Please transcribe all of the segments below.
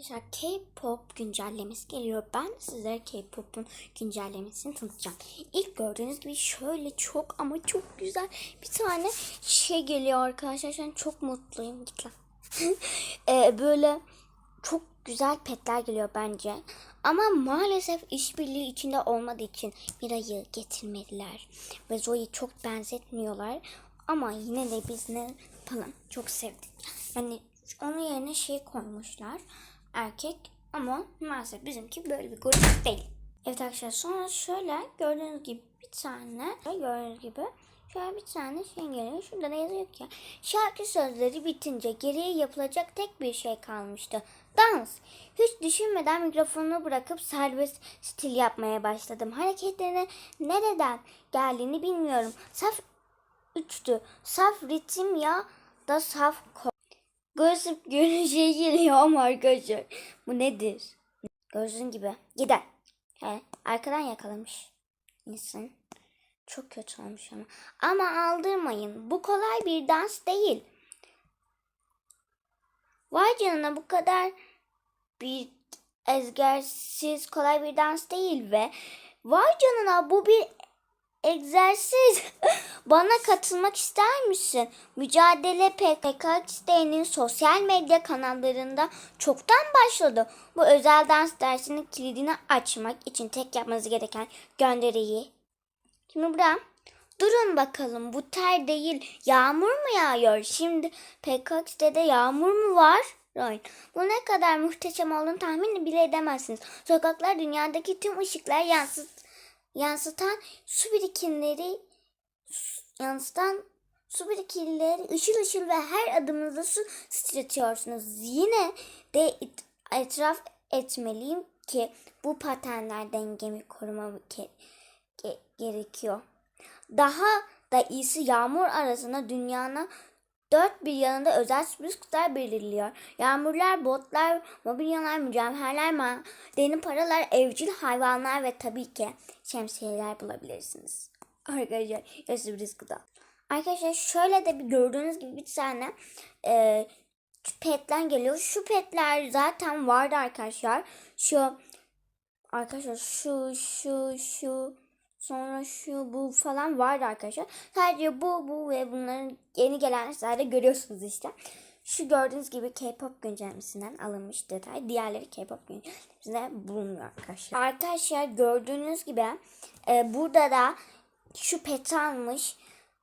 Arkadaşlar K-pop güncellemesi geliyor. Ben sizlere K-pop'un güncellemesini tanıtacağım. İlk gördüğünüz gibi şöyle çok ama çok güzel bir tane şey geliyor arkadaşlar. Şu an çok mutluyum. Git lan. Ee, böyle çok güzel petler geliyor bence. Ama maalesef işbirliği içinde olmadığı için Mira'yı getirmediler. Ve Zoe'yi çok benzetmiyorlar. Ama yine de biz ne yapalım çok sevdik. Yani onun yerine şey koymuşlar. Erkek ama maalesef bizimki böyle bir grup değil. Evet arkadaşlar sonra şöyle gördüğünüz gibi bir tane gördüğünüz gibi şöyle bir tane şey geliyor. Şurada ne yazıyor ki? Şarkı sözleri bitince geriye yapılacak tek bir şey kalmıştı. Dans. Hiç düşünmeden mikrofonu bırakıp serbest stil yapmaya başladım. Hareketlerine nereden geldiğini bilmiyorum. Saf üçtü. Saf ritim ya da saf ko- Gözüm görünce geliyor ama arkadaşlar. Bu nedir? Gördüğün gibi. Gider. He, arkadan yakalamış. İnsan. Çok kötü olmuş ama. Ama aldırmayın. Bu kolay bir dans değil. Vay canına bu kadar bir ezgersiz kolay bir dans değil ve vay canına bu bir egzersiz. Bana katılmak ister misin? Mücadele PKK isteğinin sosyal medya kanallarında çoktan başladı. Bu özel dans dersinin kilidini açmak için tek yapmanız gereken gönderiyi. Şimdi burada durun bakalım bu ter değil yağmur mu yağıyor? Şimdi PKK'de yağmur mu var? Ryan. Bu ne kadar muhteşem olduğunu tahmin bile edemezsiniz. Sokaklar dünyadaki tüm ışıklar yansıt, yansıtan su birikimleri yansıtan su birikimleri ışıl ışıl ve her adımınızda su sıçratıyorsunuz. Yine de it- etraf etmeliyim ki bu patenler dengemi koruma ge- ge- gerekiyor. Daha da iyisi yağmur arasında dünyanın dört bir yanında özel sürpriz kutular belirliyor. Yağmurlar, botlar, mobilyalar, mücevherler, madeni paralar, evcil hayvanlar ve tabii ki şemsiyeler bulabilirsiniz. Arkadaşlar ya sürpriz kutu. Arkadaşlar şöyle de bir gördüğünüz gibi bir tane e, petler geliyor. Şu petler zaten vardı arkadaşlar. Şu arkadaşlar şu şu şu sonra şu bu falan vardı arkadaşlar. Sadece bu bu ve bunların yeni gelenlerde görüyorsunuz işte. Şu gördüğünüz gibi K-pop güncellemesinden alınmış detay. Diğerleri K-pop güncellemesinde bulunmuyor arkadaşlar. Arkadaşlar gördüğünüz gibi e, burada da şu pet almış.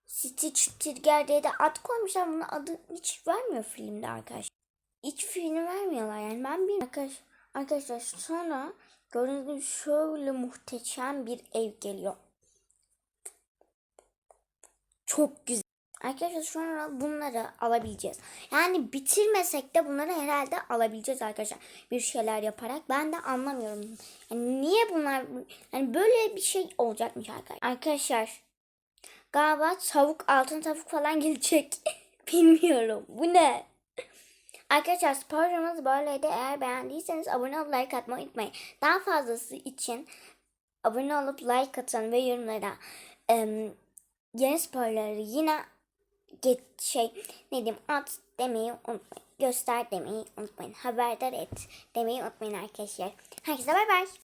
Stitch Trigger diye de ad koymuşlar. Bunun adı hiç vermiyor filmde arkadaşlar. Hiç film vermiyorlar yani. Ben bir arkadaş, arkadaşlar sonra gördüğünüz gibi şöyle muhteşem bir ev geliyor. Çok güzel. Arkadaşlar sonra bunları alabileceğiz. Yani bitirmesek de bunları herhalde alabileceğiz arkadaşlar. Bir şeyler yaparak. Ben de anlamıyorum. Yani niye bunlar yani böyle bir şey olacakmış arkadaşlar. Arkadaşlar galiba tavuk altın tavuk falan gelecek. Bilmiyorum. Bu ne? Arkadaşlar sporcumuz böyleydi. Eğer beğendiyseniz abone olup like atmayı unutmayın. Daha fazlası için abone olup like atın ve yorumlara em, yeni spoilerları yine get, şey ne diyeyim at demeyi unutmayın. Göster demeyi unutmayın. Haberdar et demeyi unutmayın arkadaşlar. Herkese bay bay.